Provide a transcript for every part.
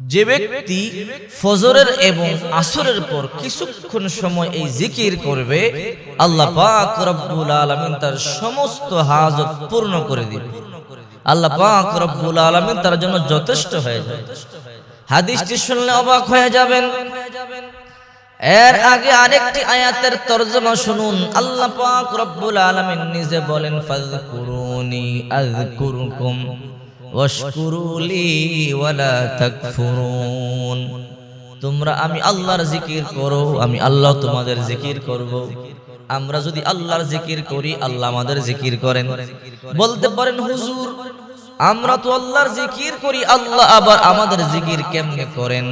যে ব্যক্তি ফজরের এবং আসরের পর কিছুক্ষণ সময় এই জিকির করবে, আল্লাহ পাক রব্বুল আলামিন তার সমস্ত হাজত পূর্ণ করে দিবে। আল্লাহ পাক রব্বুল আলামিন তার জন্য যথেষ্ট হয়ে যাবে। হাদিসটি শুনলে অবাক হয়ে যাবেন। এর আগে আরেকটি আয়াতের তরজমা শুনুন। আল্লাহ পাক রব্বুল আলামিন নিজে বলেন, ফাযকুরুনি আযকুরকুম। তোমরা আমি আল্লাহর জিকির করো, আমি আল্লাহ তোমাদের জিকির করব। আমরা যদি আল্লাহর জিকির করি, আল্লাহ আমাদের জিকির করেন। বলতে পারেন, হুজুর, আমরা তো আল্লাহর জিকির করি, আল্লাহ আবার আমাদের জিকির কেমনে করেন?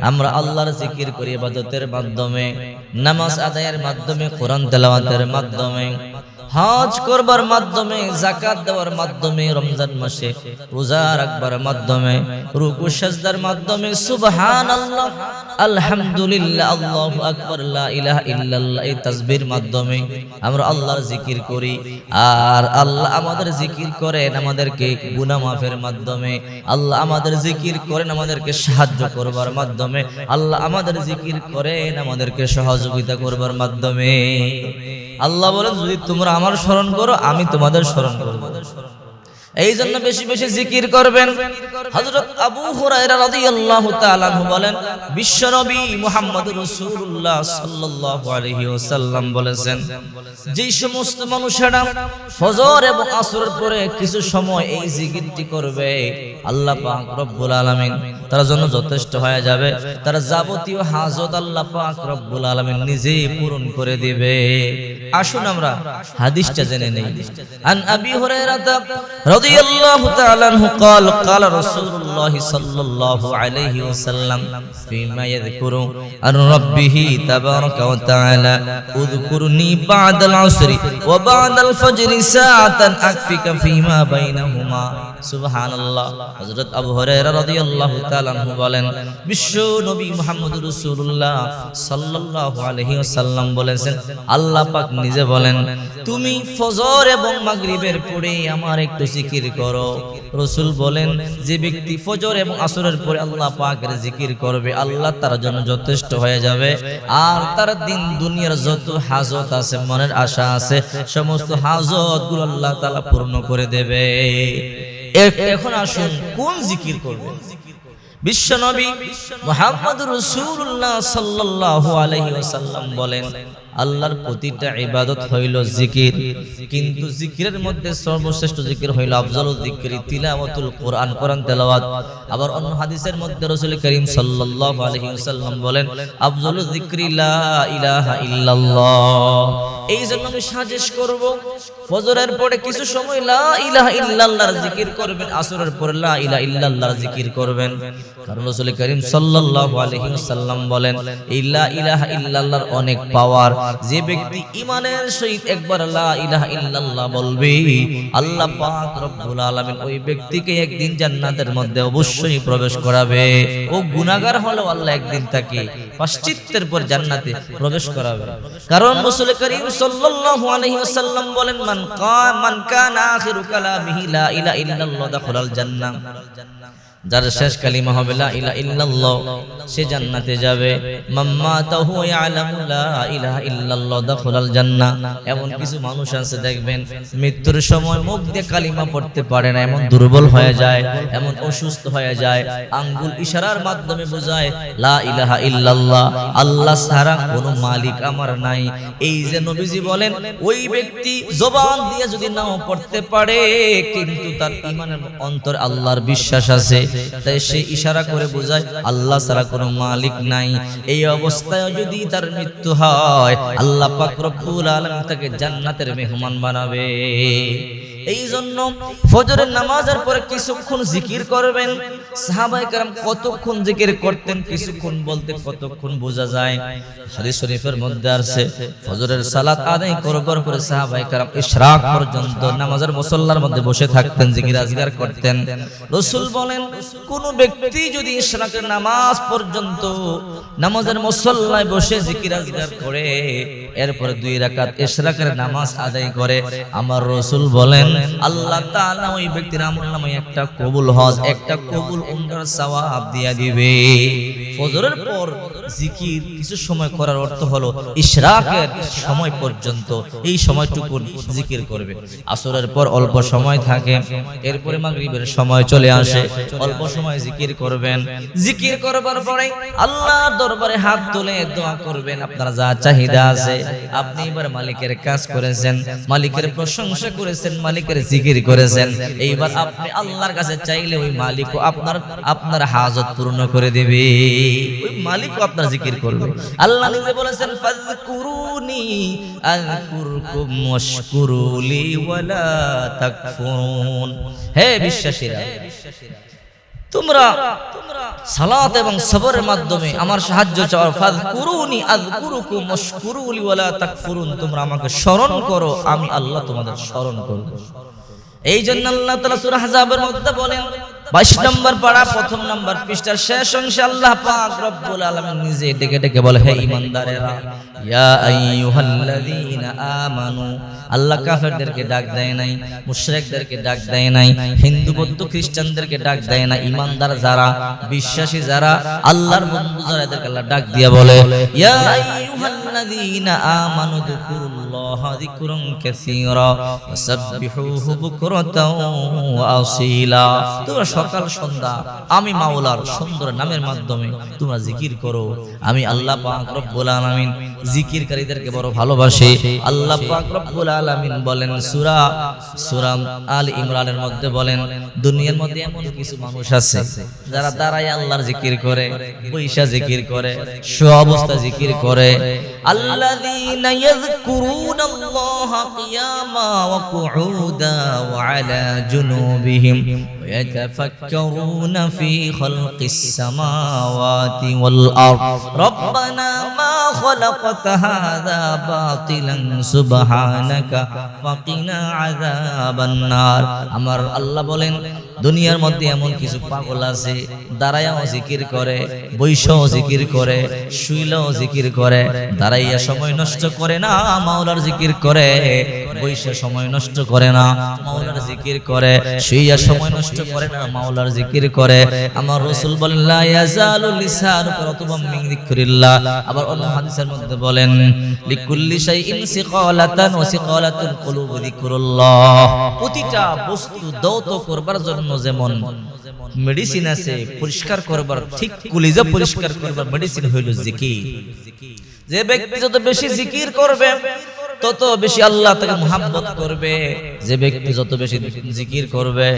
আমরা আল্লাহর জিকির করি ইবাদতের মাধ্যমে, নামাজ আদায়ের মাধ্যমে, কোরআন তেলাওয়াতের মাধ্যমে। হজ করবার মাধ্যমে জাকাত দেওয়ার মাধ্যমে, রমজান মাসে, রোজা রাখবার মাধ্যমে, রুকু, সাজদার মাধ্যমে, সুবহানাল্লাহ, আলহামদুলিল্লাহ আল্লাহু আকবার ইলাহা ইল্লাল্লাহ, এই তাসবির মাধ্যমে আমরা আল্লাহর জিকির করি। আর আল্লাহ আমাদের জিকির করেন, আমাদেরকে গুনাহ মাফের মাধ্যমে। আল্লাহ আমাদের জিকির করেন, আমাদেরকে সাহায্য করবার মাধ্যমে। আল্লাহ আমাদের জিকির করেন, আমাদেরকে সহযোগিতা করবার মাধ্যমে। আল্লাহ বলেন, যদি তোমরা আমার স্মরণ করো, আমি তোমাদের স্মরণ করব। এই জন্য বেশি বেশি জিকির করবেন। হযরত আবু হুরায়রা রাদিয়াল্লাহু তাআলা বলেন বিশ্বনবী মুহাম্মদ রাসূলুল্লাহ সাল্লাল্লাহু আলাইহি ওয়াসাল্লাম বলেছেন যেই সমস্ত মানুষেরা ফজর এবং আসরের পরে কিছু সময় এই জিকিরটি করবে, আল্লাহ পাক রব্বুল আলামিন তার জন্য যথেষ্ট হয়ে যাবে। তার যাবতীয় হাজত আল্লাহ পাক রব্বুল আলামিন নিজেই পূরণ করে দিবে। আসুন আমরা হাদিসটা জেনে নেই আন আবি হুরায়রা রাদিয়াল্লাহু তাআলা আনহু قال قال رسول الله صلى الله عليه وسلم فيما يذكر عن ربه تبارك وتعالى اذكرني بعد العصر وبعد الفجر ساعة أكفك فيما بينهما সুবহান আল্লাহ হযরত আবু হুরায়রা রাদিয়াল্লাহু তাআলা আনহু বলেন বিশ্ব নবী মুহাম্মদ রাসূলুল্লাহ সাল্লাল্লাহু আলাইহি ওয়াসাল্লাম বলেছেন আল্লাহ পাক নিজে বলেন তুমি ফজর এবং মাগরিবের পরে আমার একটু জিকির করো। রাসূল বলেন যে ব্যক্তি ফজর এবং আসরের পরে আল্লাহ পাকের জিকির করবে আল্লাহ তার জন্য যথেষ্ট হয়ে যাবে। আর তার দিন দুনিয়ার যত হাজত আছে মনের আশা আছে সমস্ত হাজতগুলো আল্লাহ তাআলা পূর্ণ করে দেবে। এখন আসুন কোন জিকির করবেন? বিশ্বনবী মুহাম্মদ রাসূলুল্লাহ সাল্লাল্লাহু আলাইহি ওয়াসাল্লাম বলেন আল্লাহর প্রতিটা ইবাদত হইল জিকির। কিন্তু জিকিরের মধ্যে সর্বশ্রেষ্ঠ জিকির হইল আফজালুল যিকরি তিলাওয়াতুল কোরআন কোরআন তেলাওয়াত। আবার অন্য হাদিসের মধ্যে রাসূল করিম সাল্লাল্লাহু আলাইহি ওয়াসাল্লাম বলেন, আফজালুল যিকরি লা ইলাহা ইল্লাল্লাহ। এই জন্য আমি সাজেশ করব, ফজরের পরে কিছু সময় লা ইলাহা ইল্লাল্লাহর জিকির করবেন, আসরের পরে লা ইলাহা ইল্লাল্লাহর জিকির করবেন। কারণ রাসূল করিম সাল্লাল্লাহু আলাইহি ওয়াসাল্লাম বলেন, এই ইলাহা ইল্লাল্লাহর অনেক পাওয়ার যে ব্যক্তি ঈমানের সহিত একবার লা ইলাহা ইল্লাল্লাহ বলবে, আল্লাহ পাক রব্বুল আলামিন ওই ব্যক্তিকে একদিন জান্নাতের মধ্যে অবশ্যই প্রবেশ করাবে। ও গুনাহগার হলেও আল্লাহ একদিন তাকে পাশ্চিত্যের পর জান্নাতে প্রবেশ করাবে। কারণ রাসূল করিম সাল্লাল্লাহু আলাইহি ওয়াসাল্লাম বলেন, মান কা, মান কানা আখিরু কালামিহি লা ইলাহা ইল্লাল্লাহ দাখালাল জান্নাহ। যার শেষ কালিমা হবে সে জান্নাতে যাবে। মাম্মা এমন কিছু মানুষ আছে, দেখবেন, মৃত্যুর সময় মুখ দিয়ে কালিমা পড়তে পারে না, এমন দুর্বল হয়ে যায়, এমন অসুস্থ হয়ে যায়, আঙ্গুল ইশারার মাধ্যমে বোঝায়, লা ইলাহা ইল্লাল্লাহ, আল্লাহ ছাড়া কোনো মালিক আমার নাই। এই যে নবীজি বলেন, ওই ব্যক্তি জবান দিয়ে যদি নাও পড়তে পারে, কিন্তু তার ইমানের অন্তর আল্লাহর বিশ্বাস আছে। তাই সে ইশারা করে বোঝায়, আল্লাহ ছাড়া কোনো মালিক নাই। এই অবস্থায় যদি তার মৃত্যু হয়, আল্লাহ পাক রব্বুল আলামিন তাকে জান্নাতের মেহমান বানাবে। এই জন্য ফজরের নামাজের পরে কিছুক্ষণ জিকির করবেন। সাহাবায়ে কেরাম কতক্ষণ জিকির করতেন, কিছুক্ষণ বলতে কতক্ষণ বোঝা যায়। হাদিস শরীফের মধ্যে আছে, ফজরের সালাত আদায় করবার পরে সাহাবায়ে কেরাম ইশরাক পর্যন্ত নামাজের মুসল্লার মধ্যে বসে থাকতেন, জিকির আজগার করতেন। রসুল বলেন, কোন ব্যক্তি যদি ইশরাকের নামাজ পর্যন্ত নামাজের মুসল্লায় বসে জিকির আজগার করে, এরপরে দুই রাকাত ইশরাকের নামাজ আদায় করে, আমার রসুল বলেন আল্লাহ তাআলা ওই ব্যক্তির আমল নামে একটা কবুল হজ, একটা কবুল উমরার সওয়াব দিয়া দিবে। ফজরের পর জিকির কিছু সময় করার অর্থ হলো ইশরাকের সময় পর্যন্ত এই সময়টুকু জিকির করবে। আসরের পর অল্প সময় থাকে, এরপরে মাগরিবের সময় চলে আসে, অল্প সময় জিকির করবেন। জিকির করবার পরে আল্লাহর দরবারে হাত তুলে দোয়া করবেন, আপনার যা চাহিদা আছে, আপনি এবার মালিকের কাজ করেছেন, মালিকের প্রশংসা করেছেন, মালিকের জিকির করেছেন, এইবার আপনি আল্লাহর কাছে চাইলে ওই মালিকও আপনার আপনার হাজত পূর্ণ করে দেবে। ওই আপনার জিকির করবে। আল্লাহ নিজে বলেছেন আযকুরকুম ওয়ালা তাকফুরুন। হে বিশ্বাসীরা, তোমরা সালাত এবং সবরের মাধ্যমে আমার সাহায্য চাও। ফাযকুরুনি আযকুরুকুম তোমরা আমাকে স্মরণ করো, আমি আল্লাহ তোমাদের স্মরণ করব। এই জন্য আল্লাহ তাআলা সূরা মধ্যে বলেন 22 নম্বর পাড়া, প্রথম নম্বর পৃষ্ঠার শেষ অংশে আল্লাহ পাক রব্বুল আলামিন নিজে ডেকে ডেকে বলে, হে ঈমানদারেরা ইয়া আইয়ুহাল্লাযীনা আমানু, আল্লাহ কাফেরদেরকে ডাক দেয় নাই, মুশরিকদেরকে ডাক দেয় নাই, হিন্দু বৌদ্ধ খ্রিস্টানদেরকে ডাক দেয় না ইমানদার যারা, বিশ্বাসী যারা, আল্লাহর বন্ধু যারা এদেরকে আল্লাহ ডাক দিয়ে বলে, ইয়া আইয়ুহাল্লাযীনা আমানু যকুরুল্লাহা যিকরুন কাসীরা ওয়াসাব্বিহুহু বুকরাতাও ওয়া আসীলা তোমরা সকাল, সন্ধ্যা, আমি মাওলার সুন্দর নামের মাধ্যমে তোমরা জিকির করো। আমি আল্লাহ পাক রব্বুল আলামিন জিকিরকারীদেরকে বড় ভালোবাসি। আল্লাহ পাক রব্বুল আলামিন বলেন, সূরা সূরা আল ইমরানের মধ্যে বলেন, দুনিয়ার মধ্যে এমন কিছু মানুষ আছে যারা দাঁড়ায় আল্লাহর জিকির করে, পয়সা জিকির করে সব অবস্থা জিকির করে। আল্লাযীনা ইয়াযকুরুনা আল্লাহ কিয়ামা ওয়া কুউদা ওয়া আলা জুনুবিহিম ويتفكرون في خلق السماوات والأرض ربنا ما خلقت هذا باطلا سبحانك فقنا عذاب النار আমার আল্লাহ বলেন দুনিয়ার মধ্যে এমন কিছু পাগল আছে দাঁড়াইয়াও জিকির করে বৈশাও জিকির করে শুইলাও জিকির করে দাঁড়াইয়া সময় নষ্ট করে না মাওলার জিকির করে বৈশা সময় নষ্ট করে না, মাওলার জিকির করে, শুইয়া সময় নষ্ট করে না, মাওলার জিকির করে। আমার রাসূল বলেন আবার অন্য হাদিসের মধ্যে বলেন প্রতিটা বস্তু দৌত করবার জন্য যেমন মেডিসিন আছে, পরিষ্কার করবার, ঠিক কলিজা পরিষ্কার করবার মেডিসিন হইল জিকির। যে ব্যক্তি যত বেশি জিকির করবে তত বেশি আল্লাহ তাকে মোহাব্বত করবে, যে ব্যক্তি যত বেশি জিকির করবে,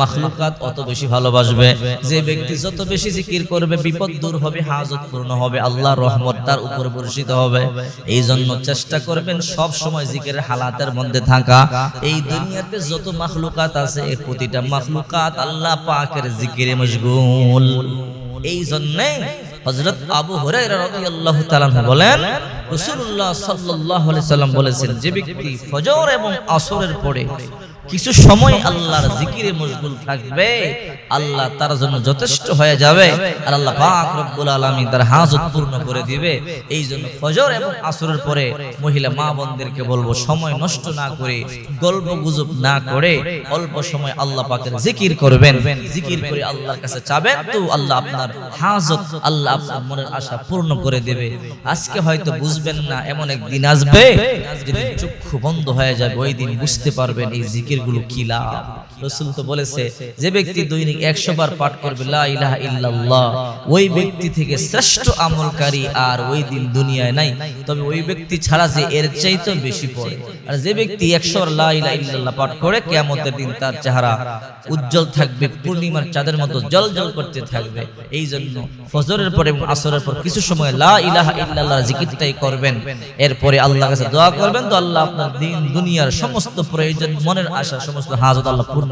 মাখলুকাত অত বেশি ভালোবাসবে। যে ব্যক্তি যত বেশি জিকির করবে, বিপদ দূর হবে হাজত পূর্ণ হবে, আল্লাহর রহমত তার উপর বর্ষিত হবে। এই জন্য চেষ্টা করবেন সব সময় জিকিরের হালাতের মধ্যে থাকা। এই দুনিয়াতে যত মাখলুকাত আছে এই প্রতিটা মাখলুকাত আল্লাহ পাকের জিকিরে মশগুল। এই জন্যে হযরত আবু হুরায়রা রাদিয়াল্লাহু তাআলা বলেন, রাসূলুল্লাহ সাল্লাল্লাহু আলাইহি সাল্লাম বলেছেন, যে ব্যক্তি ফজর এবং আসরের পরে কিছু সময় আল্লাহর জিকিরে মশগুল থাকবে, আল্লাহ তার জন্য যথেষ্ট হয়ে যাবে, আর আল্লাহ পাক রব্বুল আলামিন তার হাজত পূর্ণ করে দিবে। এই জন্য ফজর এবং আসরের পরে মহিলা মা বোনদেরকে বলব, সময় নষ্ট না করে গল্প গুজব না করে, অল্প সময় আল্লাহ পাকের জিকির করবেন। জিকির করে আল্লাহর কাছে চাবেন তো আল্লাহ আপনার হাজত, আল্লাহ আপনার মনের আশা পূর্ণ করে দেবে। আজকে হয়তো বুঝবেন না, এমন এক দিন আসবে, যেদিন চক্ষু বন্ধ হয়ে যাবে, ওই দিন বুঝতে পারবেন এই জিকিরগুলো কি লাভ? রসুল তো বলেছে যে ব্যক্তি দৈনিক একশো বার পাঠ করবে ইল্লাল্লাহ ওই ব্যক্তি থেকে শ্রেষ্ঠ আমলকারী আর ওই দিন দুনিয়ায় নাই। তবে ওই ব্যক্তি ছাড়া যে এর চাইতে বেশি পড়ে। আর যে ব্যক্তি একশো লা ইলাহা ইল্লাল্লাহ পাঠ করে কিয়ামতের দিন তার চেহারা উজ্জ্বল থাকবে পূর্ণিমার চাঁদের মতো জল জল করতে থাকবে। এই জন্য ফজরের পর এবং আসরের পর কিছু সময় লা ইলাহা ইল্লাল্লাহ জিকিরটাই করবেন। এরপরে আল্লাহর কাছে দোয়া করবেন তো আল্লাহ আপনার দিন দুনিয়ার সমস্ত প্রয়োজন মনের আশা সমস্ত হাজত আল্লাহ পূর্ণ